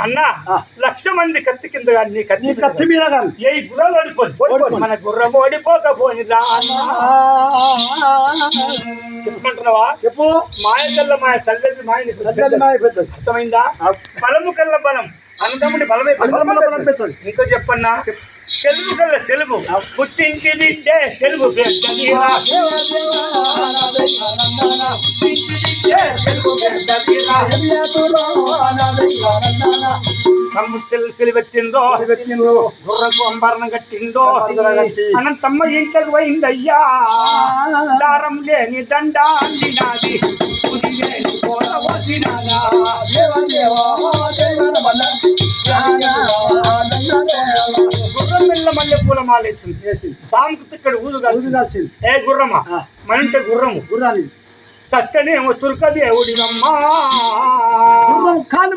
అన్న. లక్ష మంది కత్తి కింద కానీ నీ కత్తి కత్తి మీద కానీ ఏ గుర్రాలు ఓడిపోయి ఓడిపోయి. మన గుర్రం ఓడిపోకపోని రా అన్న. చెప్పమంటున్నావా? చెప్పు. మాయ కల్ల మాయ తల్లి మాయ అర్థమైందా. బలము కల్ల బలం. అన్నదమ్ముడి బలమే అన్నదమ్ముల బలం పెద్దది. ఇంకో చెప్పన్నా బిడ్డే సెలుగు పెద్దదిరా. కమ్ము సెల్ఫీలు పెట్టిందో పెట్టిండ్రు. గుర్రకు అంబరణం కట్టిందో. అనంతమ్మ ఇంట్లోకి పోయిందయ్యా దారం లేని దండ అందినాది లేని పోల వదినాదా. గుర్రం మెల్ల పూల మాలేసింది వేసింది. సాముకు ఇక్కడ ఊదు ఊరు కలిసింది కాల్చింది. ఏ గుర్రమా. మనంటే గుర్రము గుర్రాన్ని సస్తనేమో తుర్క దేవుడినమ్మా గుర్రం కాలు.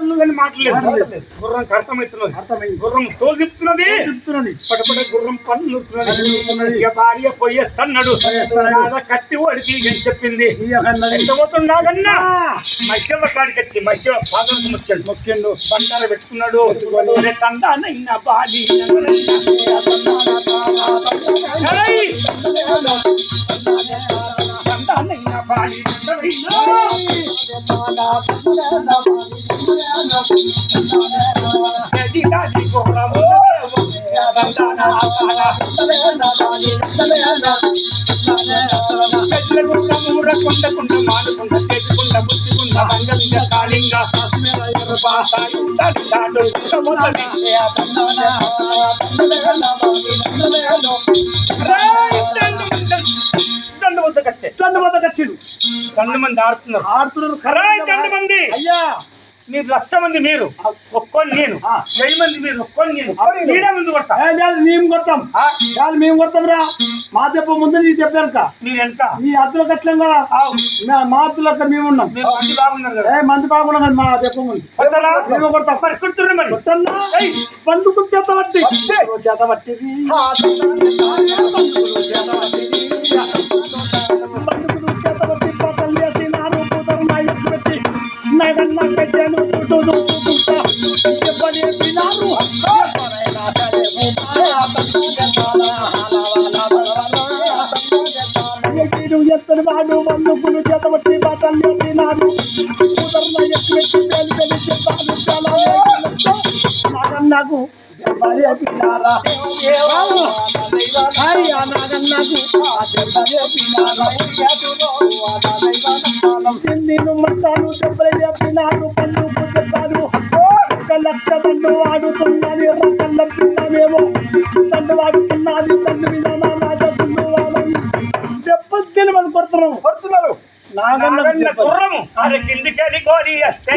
నోర్లు కానీ మాటలేదు. గుర్రం అర్థమవుతున్నది అర్థమైంది. గుర్రం తోలు తిప్పుతున్నది. చెప్తున్నది పటపట గుర్రం పన్ను. ఇక భార్య పోయేస్తున్నాడు. కత్తి వాడికి అని చెప్పింది. ఎంత పోతున్నాగన్నా? మత్స్యవ కాడికి వచ్చి మత్స్య పాదలకు ముత్తాడు మొక్కిండు. బండార పెట్టుకున్నాడు. తండానైనా ఏయ్! తండానైనా బాడి ఎదిగాది ఘోరము తండాన చెట్లకుండ మూరకుండ కుండ మానుకుండ తెచ్చుకుండ బుద్ధికుండ మంగళింగ కాళింగ పాసాయుండాడు దండు మంది కచ్చే దండ వద్ద కచ్చిడు. దండు మంది ఆడుతున్నారు. ఆడుతున్నారు. రాయ్ దండు మంది అయ్యా. మీరు లక్ష మంది మీరు. ఒక్కొని నేను. వెయ్యి మంది మీరు ఒక్కొని నేను. మీరే ముందు లేదు, మేము? కాదు మేము కొడతాం రా. మా దెబ్బ ముందు నీ దెబ్బ వెనక మీరు ఎంత? నీ అద్దుల కట్లం కదా. మా- అద్దుల మేము ఉన్నాం. మంది బాగున్నారు కదా. మంది బాగున్నాం కానీ మా దెబ్బ ముందు. కొడతారా? మేము కొడతాం. మరి కొడుతుర్రు మరి. కొట్టన్నా పండుకు చేత పట్టి చేత పట్టి ఎత్తడి వాడు బంధుకులు చేతబట్టి బట్టలు ఎత్తినాడు కుదరన ఎత్తి తెలిసి చాలా నాగన్నకు దెబ్బలు ఎత్తినారా అయ్యా నాగన్నకు దెబ్బలు ఎత్తినారా నేను మంటాను దెబ్బలు చెప్పినాడు పండుకు చెప్పాడు ఒక లక్ష దండు వాడుతున్నది రకల్ల పిల్లమేమో దండు వాడుతున్నది తండ్రి మీద నా రాజపుల్లు వాడని దెబ్బలు కొడుతున్నాము కొడుతున్నారు నాగన్న గుర్రము. అరే కిందికెళ్ళి కోడి వస్తే.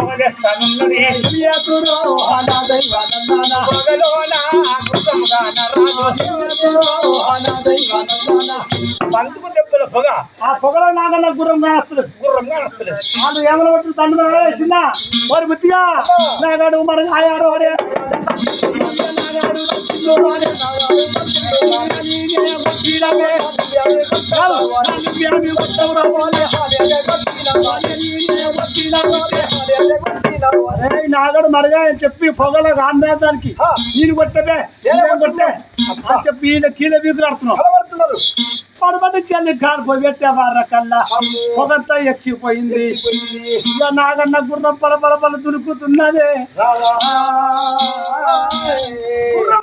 దొరుకుతాది. పందుకు దెబ్బల పొగలేస్తానున్నది. పొగలోన దెబ్బల పొగ ఆ పొగలో నాగన్న గుర్రం కాస్తుంది గుర్రం. వాళ్ళు తండ్రి చిన్న వారి బుద్ధిగా నాగాడు మరి ఆయారు అరే నాగాడు మరిగా అని చెప్పి పొగలో ఆంధ్రానికి ఈయన కొట్టే పెట్టేవార కల్లా. పొగంతా ఎక్కిపోయింది. ఇక నాగన్న గుర్రం పల పల పల దురుకుతున్నదే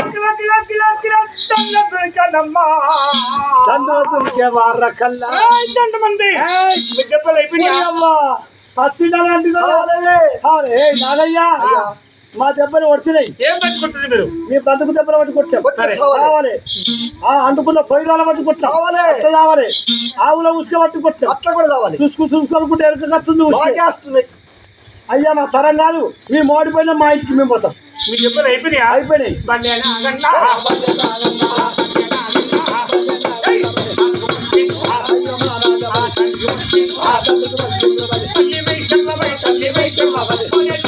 కిల కిల కిల కిల దండ దొరికాడమ్మా. దండ దురికే వార కల్లా. నాగయ్య. మా దెబ్బలు వచ్చినాయి ఏం పెట్టుకుంటుంది మీరు? మీ బతుకు దెబ్బలు పట్టి కొట్టాం. కావాలి. ఆ అందుకున్న పొయ్యిరాల పట్టి కొట్టాం. అట్లా కావాలి ఆవుల ఉసుక పట్టి కొట్టాం. అట్లా కూడా కావాలి చూసుకు చూసుకోనుకుంటే ఎరుక కత్తుంది అయ్యా మా తరం కాదు. మీ మోడిపోయిన మా ఇంటికి మేము పోతాం. మీ దెబ్బలు అయిపోయినాయా? అయిపోయినాయి. తల్లి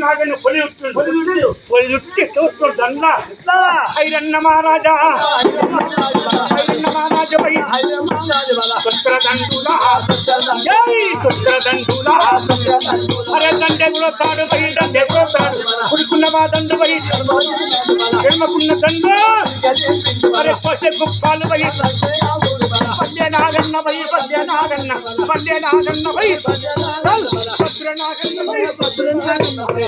దండుకు పొలి నాగని పొలి ఉట్టు పొలి ఉట్టి చూస్తూ దండ ఐరన్న మహారాజా. ఐరన్న మహారాజా పై పుత్ర దండులా జై పుత్ర దండులా అరే దండే కూడా తాడు పై దండే కూడా తాడు కుడుకున్న మా దండు పై ఎడమకున్న దండు అరే పోసే గుప్పాలు పై పల్లె నాగన్న పై పల్లె నాగన్న. పల్లె నాగన్న పై భద్ర నాగన్న పై భద్ర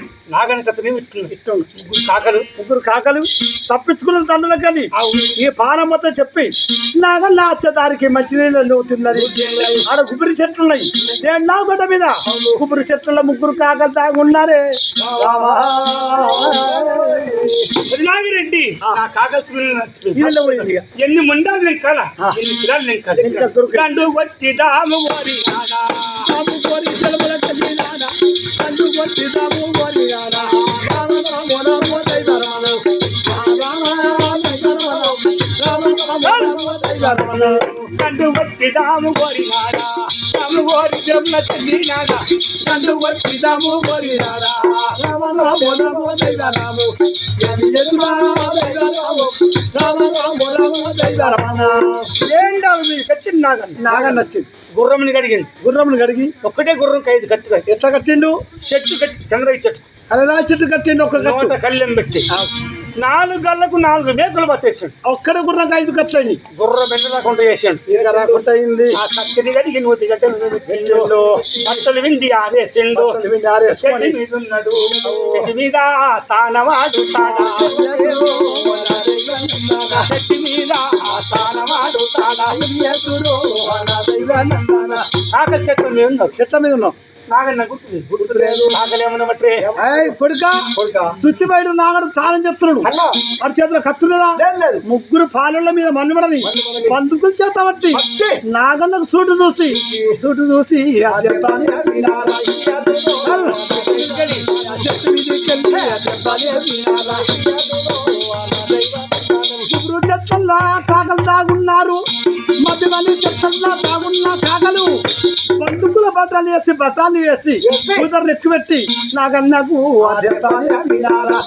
పై అరే దండు వతవాయ పై అరే దండు బుతవాయ పై పయ్య చెప్పాలి పై తల్లి వైశవ తల్లి వైశవ సత్య పిరుగుల కొన్ని దీనాలు అన్న పిరుగుల కొన్ని దీనాలు భార్యలకు తమ్ముడా ఊరకు తమ్ముడా అట్టి వెళుతున్నా నాగని కథని ఇట్టు కాకలు. ముగ్గురు కాకలు తప్పించుకున్న తండ్రుల కానీ ఈ పానం మొత్తం చెప్పి నాగన్న అచ్చదారికి మంచినీళ్ళు నువ్వు తిన్నది. ఆడ గుబురి చెట్లు ఉన్నాయి నేను నా గొడ్డ మీద గుబురి చెట్ల ముగ్గురు కాకలు తాగి ఉన్నారే. నాగిరెడ్డి నా. ఎన్ని ముండాలు నేను కల. ఎన్ని పిల్లలు నేను కల ఇంకా దొరకదు. కండు వట్టి దాము వారి కండు కొట్టి రాము గోరి నాన్న. రామ రామ రామ దైవరామ. రామ రామ దైవరామ. రామ రామ రామ దైవరామ. కండు వట్టి దాము వారి నాడా. దాము వారి జముల నాడా. కండు వట్టి దాము వారి నాడా. రామ రామ రామ దైవరామ. రామ రామ రామ దైవరామ. ఏంటావు మీరు కట్టిన నాగన్ నాగన్న వచ్చింది గుర్రంని కడిగింది. గుర్రమును కడిగి ఒక్కటే గుర్రం ఖైదు కట్టుగా ఎట్లా కట్టిండు? చెట్టు కట్టి చంద్రయ్య చెట్టు. కలరా చెట్టు కట్టిండు కట్టు. కళ్ళెం పెట్టి. నాలుగు గళ్ళకు నాలుగు మేకలు పట్టేసాడు ఒక్కడ గుర్రం ఐదు కట్లని గుర్ర బెండ రాకుండా చేసాడు. బట్టలు విండి ఆరేసిండు. చెట్టు మీద తానవాడు తానా చెట్టు మీద తానవాడు తానా ఆకలి చెట్టు మీద ఉన్నాడు చెట్ల మీద ఉన్నాం. సుత్తి బయట నాగడు తానం చెప్తున్నాడు వాడి చేతిలో కత్తులేదా లేదు లేదు ముగ్గురు పాలెళ్ళ మీద చేత బట్టి పట్టి. నాగన్నకు సూటు చూసి సూటు చూసి ఆ చెట్లల్లా కాకలు దాగున్నారు మధ్యలోని చెట్లల్లా దాగున్న కాకలు. బందుకుల బట్టాలు వేసి బట్టాలు వేసి కూతురు ఎక్కువ పెట్టి నాగన్నకు నాగన్నకు ఆ దెబ్బని వినాలా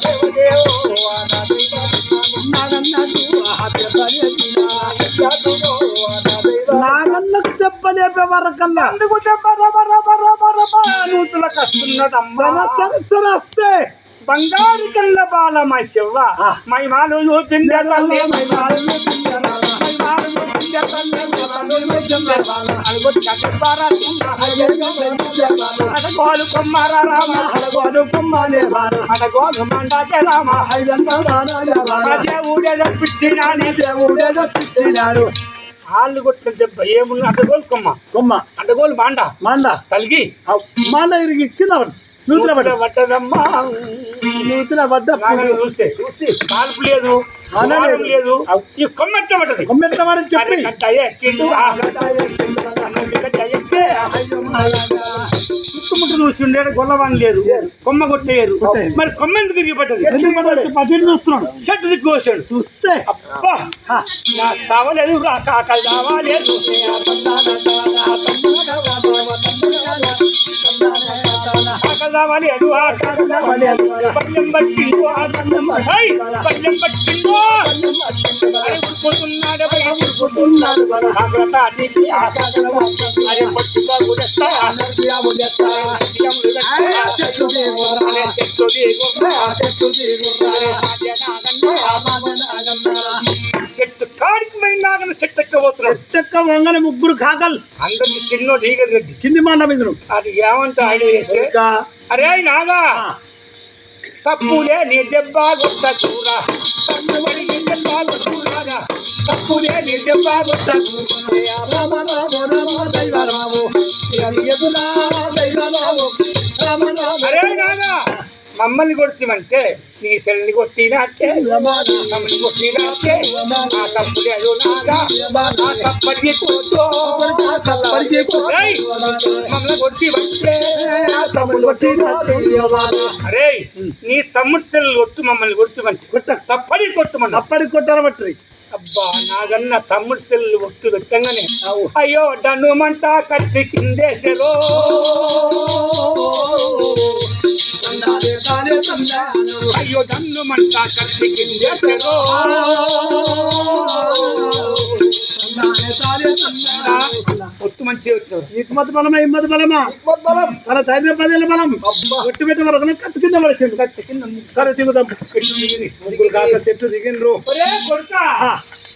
నాగన్నకు దెబ్బ లేపే వరకల్లా. దెబ్బ నూతుల కస్తున్నదమ్మా సర సర సర వస్తే బంగారు కళ్ళ శివ. చూపిందే తల్లి. మై పిండరా, మైమాలు చూపిందే తల్లి. అడగోలు కొమ్మారా రామ. అడగోడు కొమ్మాలే వార, అడగోలు మండాకే రామ. ఐదంత అదే ఊడే పిచ్చినాని. దేవుడేదో పిచ్చినాడు. వాళ్ళు కొట్టిన దెబ్బ ఏమున్నా అడగోలు కొమ్మ. కొమ్మ. అడగోలు మాండ. మండ. తలిగి. మండ ఇరిగి కింద పడు నూతుల పడు పట్టదమ్మా నూతిన పడ్డ చూస్తే చూసి కాల్పు లేదు అలా ద్వారం లేదు. లేదు. ఈ కొమ్మెట్ట పడ్డది. కొమ్మెట్టవాడని చెప్పి. చుట్టుముట్టు చూస్తుండే గొల్లవాణి లేదు కొమ్మ కొట్టేయరు. మరి కొమ్మ ఎందుకు తిరిగి పడ్డది? పచ్చడి చూస్తున్నాడు. చెట్టు దిక్కు పోసాడు చూస్తే. అబ్బా! చావలేదు రా కాకలు అడు పల్లెం పట్టిందో పల్లెం పట్టిందో. ఉడుకుతున్నాడు ఉడుకుతున్నాడు అరే పట్టుగా ఉడెత్తా చెట్టు చెట్టు కాడికి పోయినాగన చెట్టు ఎక్కబోతున్నాడు చెక్క వంగని ముగ్గురు కాకలు. అందరికి చిన్నోడు ఈగ గడ్డి కింది మండ మీద అది ఏమంటే ఆయన అరే నాగా తప్పులే నీ దెబ్బ గొట్ట కూర తప్పులే నీ దెబ్బ గొట్ట కూర తప్పులే నీ దెబ్బ గొట్ట అరే మమ్మల్ని కొడుతామంటే నీ సెల్ని కొట్టినాకే మమ్మల్ని కొట్టినాకే ఆ తప్పులే అదో నాగా ఆ ఏయ్! మమ్మల్ని కొట్టివంటే అరే నీ తమ్ముడు సెల్లు కొట్టు మమ్మల్ని కొట్టుమంటే కొట్ట తప్పడి కొట్టుమన్నా అప్పటికి కొట్టారు బట్టి అబ్బా నాగన్న తమ్ముడు సెల్లు ఒట్టు పెట్టంగానే అయ్యో డన్ను మంట కత్తి కిందేసెలో. అయ్యో డన్ను మంట కత్తి కిందేసెలో ఒట్టు మంచి ఇమ్మతి బలమా? ఇమ్మతి బలమా? తన ధైర్య పదేళ్ళ బలం. ఒట్టి పెట్టి వరకు కత్తి కింద పడిచిండు కత్తి కింద సరే దిగుదాం చెట్టు దిగిండ్రు.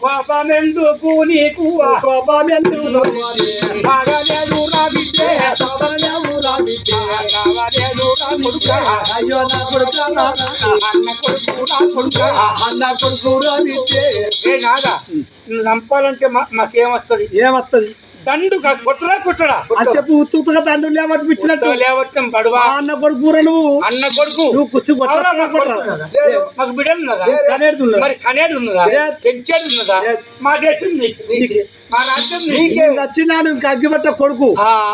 కోపమెందుకు నీకు? కావలేదు నా కొడుకా అయ్యో నా కొడుకు అన్న కొడుకు నా కొడుకా అన్న కొడుకు ఏ నాగా నువ్వు చంపాలంటే మా- మాకేమొస్తుంది? ఏమత్తది దండు కొట్టరా కొట్టడా? అని చెప్పి ఉత్తుగా తండ్రి లేవట్టు పిచ్చినట్టు. లేవటం పడువా? అన్న కొడుకు నువ్వు? అన్న కొడుకు? నువ్వు కుస్తీ కొట్టరా? మాకు బిడ్డలు మరి కనేడు ఉన్నదా. పెంచేది ఉన్నదా. మా దేశం నీకు. మేము దచ్చినాడు ఇంకా అగ్గిపట్ట కొడుకు.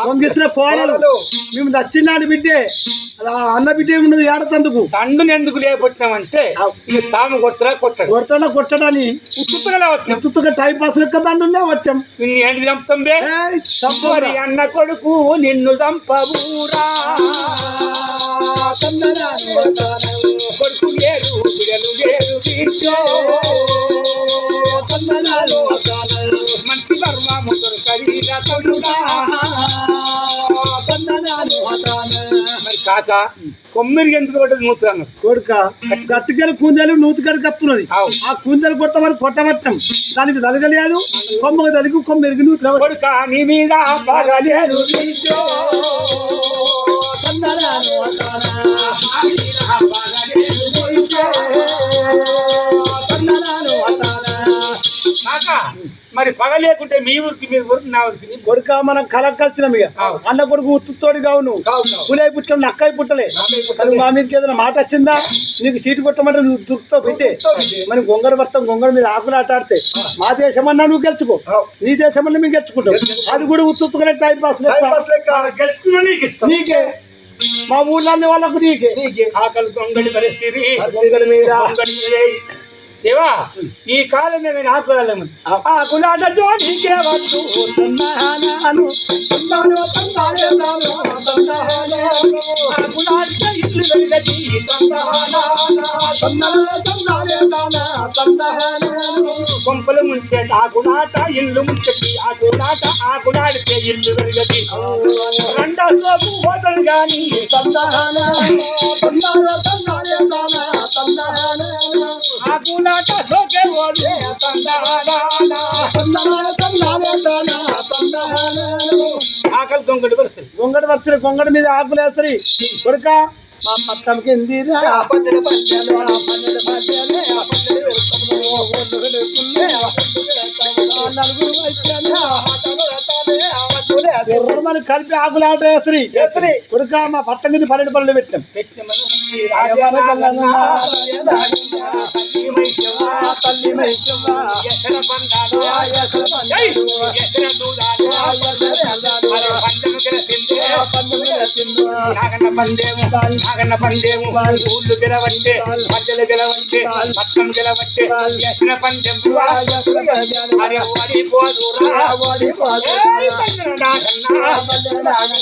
వంగిసిన కోడలు మేము దచ్చినాడు బిడ్డే. అలా అన్న బిడ్డే ఉన్నది ఏడతందుకు. దండుని ఎందుకు లేపట్టినామంటే ఈ సాము కొట్టరా కొట్టడు. కొడతాడా కొట్టడని? ఉత్తుగా టైం పాస్ లెక్క దండులే వచ్చాం నిన్ను ఏంటి చంపుతాం బే? అన్న కొడుకు నిన్ను చంపబూరా. కొడుకు లేరు పిల్లలు లేరు కాక కొమ్మిరి ఎందుకు పడ్డది నూతున్నా కొడుక గట్టుకెళ్ళి కూందెలు నూతికడి కత్తున్నది. ఆ కూందెలు కొట్టమని కొట్టమట్టం దానికి తలగలేదు కొమ్మకు తలిగి కొమ్మ ఎరిగి నూతులు కొడుక నీ మీద పగలేదు. కాక మరి పగ లేకుంటే మీ ఊరికి మీ ఊరికి నా ఊరికి. కొడుక మనం కల కలిసినాం ఇక. అన్న కొడుకు ఉత్తుతోడు కావును. పులై పుట్టం నక్కై పుట్టలే. మా మీదకి ఏదైనా మాట వచ్చిందా? నీకు సీటు కొట్టమంటే నువ్వు దుక్కుతావు పెట్టే. మరి గొంగడ భర్తం గొంగడ మీద ఆకులు మా దేశం అన్నా నువ్వు గెలుచుకో. నీ దేశం అన్నా మేము గెలుచుకుంటాం. అది కూడా ఉత్తుతుగానే టైం పాస్. గెలుచుకున్నా నీకు మా ఊళ్ళో వాళ్ళకు నీకే. ఆకలి గొంగడి పరిస్థితి. దేవా ఈ కాలం మీద ఆ గులాట జోడికే వచ్చు తందానాను, తందాను, తందానే గులాట ఇల్లు వెలుగటి కొంపలు తందానే, ఆ నానా, ఇల్లు కొంపలు ఆ ఆకులాట ఇల్లు ముంచటి ఇల్లు వెలుగటి రెండో సోపు హోటల్ గాని. తందానా, తందానే, తందానే ఆకులాట సోకే ఓడు తందానా. తందానే, తందానే నానా, తందానాను. ఆకలి దొంగడి పరిస్థితి గొంగడి వస్తుంది గొంగడి మీద ఆకులు వేసరి కొడుక మా పట్టం పన్నెండు పన్నెండు పన్నెండు నలుగురు కలిపి ఆకులాట వేస్త్రీ వేస్త్రీ. ఉడక మా పట్ట మీద పన్నెండు పనులు పెట్టాం తల్లి మైసవ్వ, తల్లి మైసవ్వ, ఎసర పందాలు, ఆ ఎసర పందాలు, ఏయ్, ఎసర దూలాలు, ఆ ఎసర అందాలు, మరి పందెము గెలిచింది. ఆ పండు వెలసింది. నాగన్న పందేము నాగన్న పందేము ఊళ్ళు గెలవంటే మధ్యలు గెలవంటే పట్టం గెలవంటే చేసిన పందెం అరే ఓడిపోదురా నాగన్న.